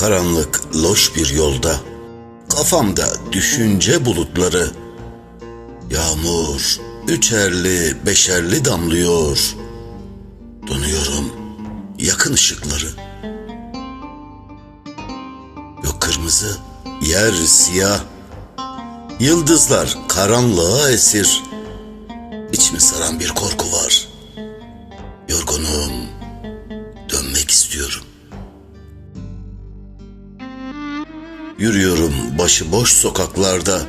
Karanlık, loş bir yolda, kafamda düşünce bulutları, yağmur üçerli, beşerli damlıyor. Donuyorum, yakın ışıkları. Yok kırmızı, yer siyah, yıldızlar karanlığa esir. İçimi saran bir korku var. Yorgunum, Yürüyorum başıboş sokaklarda.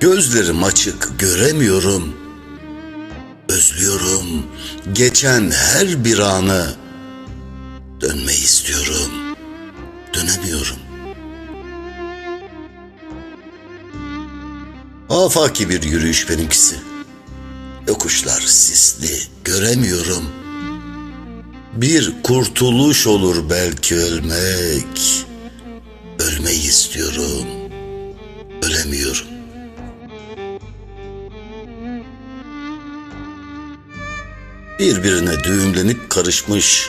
Gözlerim açık göremiyorum. Özlüyorum geçen her bir anı. Dönmeyi istiyorum. Dönemiyorum. Afaki bir yürüyüş benimkisi. Yokuşlar sisli, göremiyorum. Bir kurtuluş olur belki ölmek. Ölmeyi istiyorum. Ölemiyorum. Birbirine düğümlenip karışmış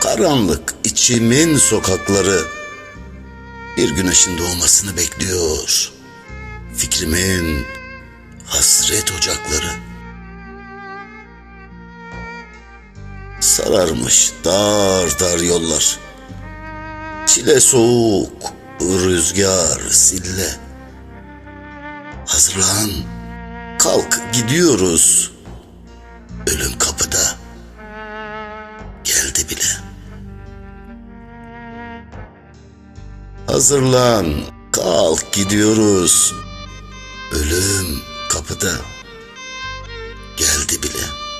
karanlık içimin sokakları bir güneşin doğmasını bekliyor. Fikrimin hasret ocakları. Sararmış dar dar yollar. Çile soğuk, rüzgar sille. Hazırlan, kalk gidiyoruz. Ölüm kapıda. Geldi bile. Hazırlan, kalk gidiyoruz. Ölüm kapıda. Geldi bile.